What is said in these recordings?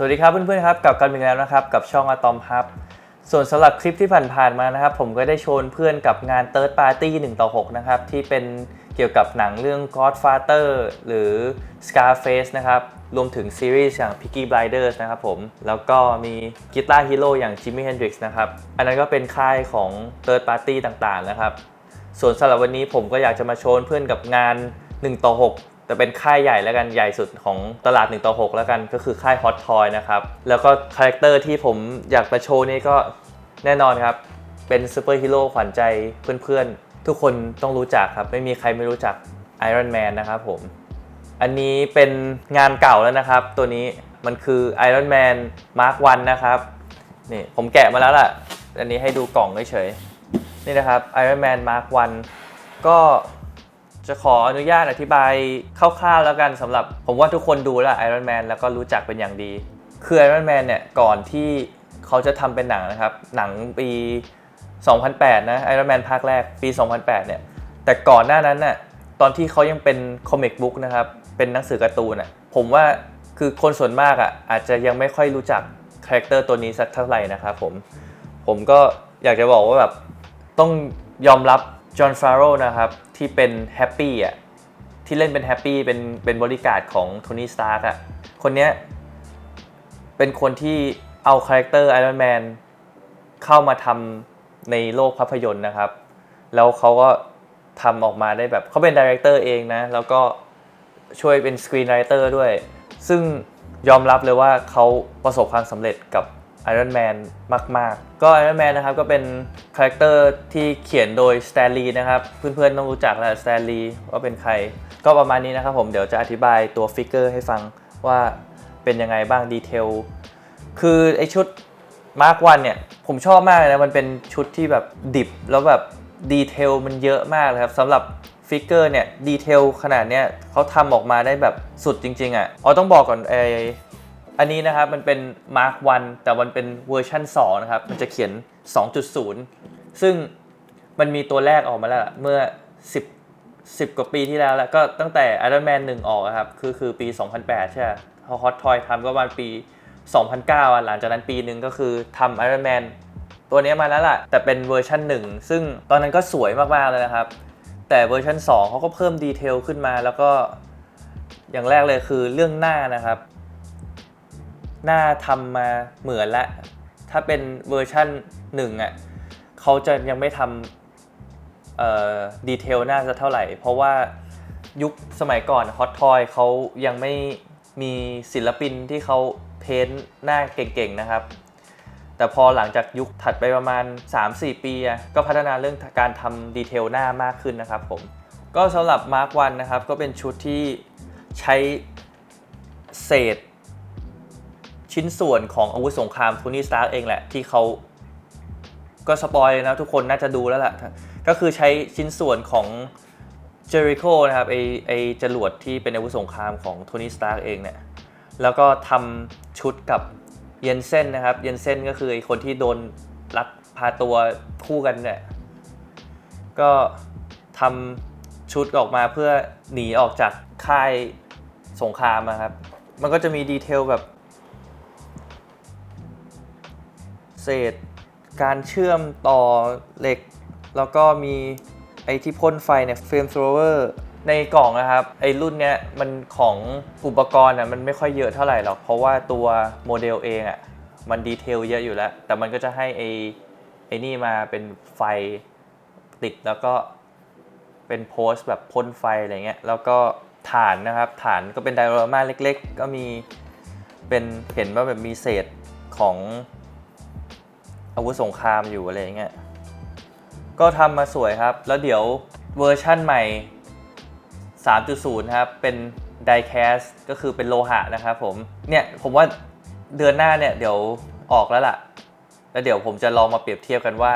สวัสดีครับเพื่อนๆครับกลับกันอีกแล้วนะครับกับช่องอะตอมฮับส่วนสำหรับคลิปที่ผ่านๆมานะครับ ผมก็ได้โชว์เพื่อนกับงาน Third Party 1ต่อ6นะครับ ที่เป็นเกี่ยวกับหนังเรื่อง Godfather หรือ Scarface นะครับ รวมถึงซีรีส์อย่าง Peaky Blinders นะครับผม แล้วก็มีกีตาร์ฮีโร่อย่าง Jimi Hendrix นะครับ อันนั้นก็เป็นค่ายของ Third Party ต่างๆนะครับ ส่วนสำหรับวันนี้ผมก็อยากจะมาโชว์เพื่อนกับงาน 1 ต่อ 6 แต่เป็นค่ายใหญ่แล้วกันใหญ่สุดของตลาด1ต่อ6แล้วกันก็คือค่าย Hot Toy นะครับ แล้วก็คาแรคเตอร์ที่ผมอยากมาโชว์นี่ก็แน่นอนครับ เป็นซูเปอร์ฮีโร่ขวัญใจเพื่อนๆ ทุกคนต้องรู้จักครับ ไม่มีใครไม่รู้จัก Iron Man นะครับผม อันนี้เป็นงานเก่าแล้วนะครับ ตัวนี้มันคือ Iron Man Mark 1นะครับนี่ผมแกะมาแล้วล่ะ อันนี้ให้ดูกล่องเฉยๆนี่นะครับ Iron Man Mark 1ก็ จะขออนุญาตอธิบายคร่าวๆแล้วกันสำหรับ ผมว่าทุกคนดูแล้ว Iron Man แล้วก็รู้จักเป็นอย่างดี คือ Iron Man เนี่ย ก่อนที่เขาจะทำเป็นหนังนะครับ หนังปี 2008 นะ Iron Man ภาคแรกปี 2008 เนี่ย แต่ก่อนหน้านั้นน่ะตอนที่เขายังเป็นคอมิกบุ๊กนะครับ เป็นหนังสือการ์ตูนอะผมว่าคือคนส่วนมากอะอาจจะยังไม่ค่อยรู้จักคาแรคเตอร์ตัวนี้สักเท่าไหร่นะครับผมผมก็อยากจะบอกว่าแบบต้องยอมรับ จอห์นฟาโรนะครับ ที่เป็นแฮปปี้อะที่เล่นเป็นแฮปปี้เป็นเป็นบริการของโทนี่สตาร์กอะคนเนี้ยเป็นคนที่เอาคาแรคเตอร์ไอรอนแมนเข้ามาทำในโลกภาพยนตร์นะครับ แล้วเขาก็ทำออกมาได้แบบเขาเป็นดีเรคเตอร์เองนะ แล้วก็ช่วยเป็นสกรีนไรเตอร์ด้วย ซึ่งยอมรับเลยว่าเขาประสบความสำเร็จกับ Iron Man มาก ๆ ก็ Iron Man นะครับก็เป็นคาแรคเตอร์ที่เขียนโดย Stan Lee นะครับ เพื่อนๆ ต้องรู้จักแหละ Stan Lee ว่าเป็นใคร ก็ประมาณนี้นะครับผมเดี๋ยวจะอธิบายตัวฟิกเกอร์ให้ฟังว่าเป็นยังไงบ้างดีเทลคือไอชุดมาร์กวันเนี่ยผมชอบมากเลยนะมันเป็นชุดที่แบบดิบแล้วแบบดีเทลมันเยอะมากเลยครับสำหรับฟิกเกอร์เนี่ยดีเทลขนาดเนี้ยเขาทำออกมาได้แบบสุดจริง ๆอะอ๋อต้องบอกก่อนไอ อันนี้นะครับมันเป็น Mark 1 แต่มันเป็นเวอร์ชัน2นะครับ มันจะเขียน 2.0 ซึ่งมันมีตัวแรกออกมาแล้วเมื่อ 10 10 กว่าปีที่แล้วแล้วก็ตั้งแต่ Iron Man 1 ออกครับ คือคือปี 2008 ใช่ไหมพอ Hot Toy ทำก็ประมาณปี 2009อะหลังจากนั้นปีหนึ่งก็คือทำ Iron Man ตัวนี้มาแล้วล่ะ แต่เป็นเวอร์ชัน1 ซึ่งตอนนั้นก็สวยมาก ๆ เลยนะครับ แต่เวอร์ชัน2เขาก็เพิ่มดีเทลขึ้นมาแล้วก็อย่างแรกเลยคือเรื่องหน้านะครับ หน้าทำมาเหมือนละ ถ้าเป็นเวอร์ชัน1อะเขาจะยังไม่ทำดีเทลหน้าสักเท่าไหร่ เพราะว่ายุคสมัยก่อน Hot Toy เขายังไม่มีศิลปินที่เขาเพ้นหน้าเก่งๆนะครับ แต่พอหลังจากยุคถัดไปประมาณ 3-4 ปีก็พัฒนาเรื่องการทำดีเทลหน้ามากขึ้นนะครับผม ก็สำหรับ Mark 1นะครับ ก็เป็นชุดที่ใช้เศษ ชิ้นส่วนของอาวุธสงครามโทนี่สตาร์เองแหละที่เขาก็สปอยเลยนะทุกคนน่าจะดูแล้วล่ะ ก็คือใช้ชิ้นส่วนของเจอริโคนะครับไอไอจรวดที่เป็นอาวุธสงครามของโทนี่สตาร์เองเนี่ยแล้วก็ทำชุดกับเยนเซนนะครับ เยนเซนก็คือไอคนที่โดนลักพาตัวคู่กันเนี่ยก็ทำชุดออกมาเพื่อหนีออกจากค่ายสงครามนะครับ มันก็จะมีดีเทลแบบ เศษ การเชื่อมต่อเหล็ก แล้วก็มีไอที่พ่นไฟเนี่ยเฟรมโ h รเวอร์ในกล่องนะครับ ไอรุ่นเนี้ยมันของอุปกรณ์อะมันไม่ค่อยเยอะเท่าไหร่หรอก เพราะว่าตัวโมเดลเองอะมันดีเทลเยอะอยู่แล้ว แต่มันก็จะให้ไอไอนี่มาเป็นไฟติดแล้วก็เป็นโพสแบบพ่นไฟอะไรเงี้ย แล้วก็ฐานนะครับ ฐานก็เป็นไดโรมาเล็กๆ ก็มีเป็นเห็นว่าแบบมีเศษของ อาวุธสงครามอยู่อะไรเงี้ย ก็ทำมาสวยครับ แล้วเดี๋ยวเวอร์ชั่นใหม่ 3.0 ครับ เป็น die cast ก็คือเป็นโลหะนะครับผม เนี่ยผมว่าเดือนหน้าเนี่ยเดี๋ยวออกแล้วล่ะ แล้วเดี๋ยวผมจะลองมาเปรียบเทียบกันว่า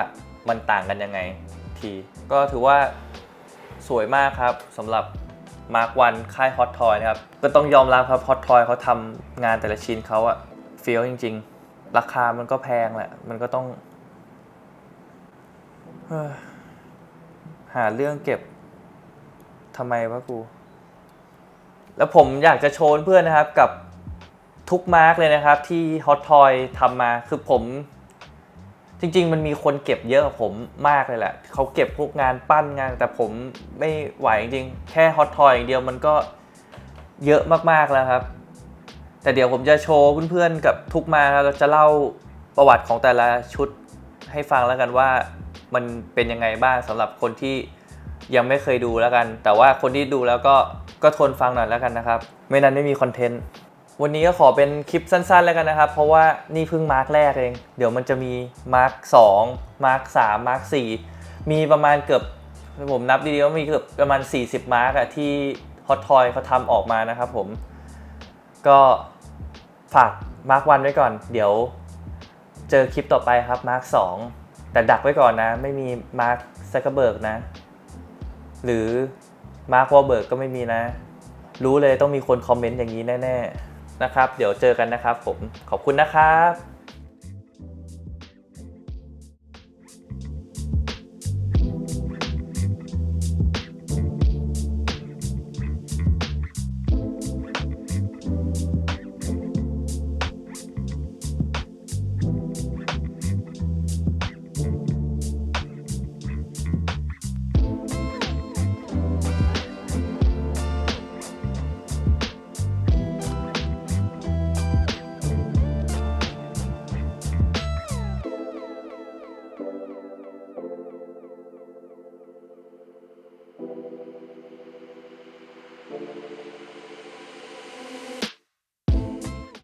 มันต่างกันยังไงที ก็ถือว่าสวยมากครับสำหรับ Mark 1ค่าย Hot Toy นะครับ ก็ต้องยอมรับครับ Hot Toy เขาทำงานแต่ละชิ้นเขาอะเฟี้ยวจริง ๆ ราคามันก็แพงแหละ มันก็ต้อง หาเรื่องเก็บทำไมวะกู แล้วผมอยากจะโชว์เพื่อนนะครับกับททุกมาร์กเลยนะครับ ที่ฮอตทอยทำมาคือผม จริง ๆ มันมีคนเก็บเยอะกว่าผมมากเลยแหละเขาเก็บพวกงานปั้นงาน แต่ผมไม่ไหวจริงๆแค่ฮอตทอยอย่างเดียวมันก็เยอะมากๆแล้วครับ แต่เดี๋ยวผมจะโชว์เพื่อนๆกับทุกมาแล้วจะเล่าประวัติของแต่ละชุดให้ฟังแล้วกันว่ามันเป็นยังไงบ้างสำหรับคนที่ยังไม่เคยดูแล้วกัน แต่ว่าคนที่ดูแล้วก็ก็ทนฟังหน่อยแล้วกันนะครับ ไม่นั้นไม่มีคอนเทนต์วันนี้ก็ขอเป็นคลิปสั้นๆแล้วกันนะครับ เพราะว่านี่เพิ่งมาร์กแรกเอง เดี๋ยวมันจะมีมาร์ก2มาร์ก3มาร์ก4มีประมาณเกือบผมนับดีๆว่ามีเกือบประมาณ 40 มาร์กอะที่ฮอตทอยเขาทำออกมานะครับผมก็ ฝากมาร์กวันไว้ก่อน เดี๋ยวเจอคลิปต่อไปครับมาร์ก2แต่ดักไว้ก่อนนะ ไม่มีมาร์กซักเบิร์กนะ หรือมาร์ควอลเบิร์กก็ไม่มีนะ รู้เลยต้องมีคนคอมเมนต์อย่างนี้แน่ ๆ นะครับ เดี๋ยวเจอกันนะครับผมขอบคุณนะครับ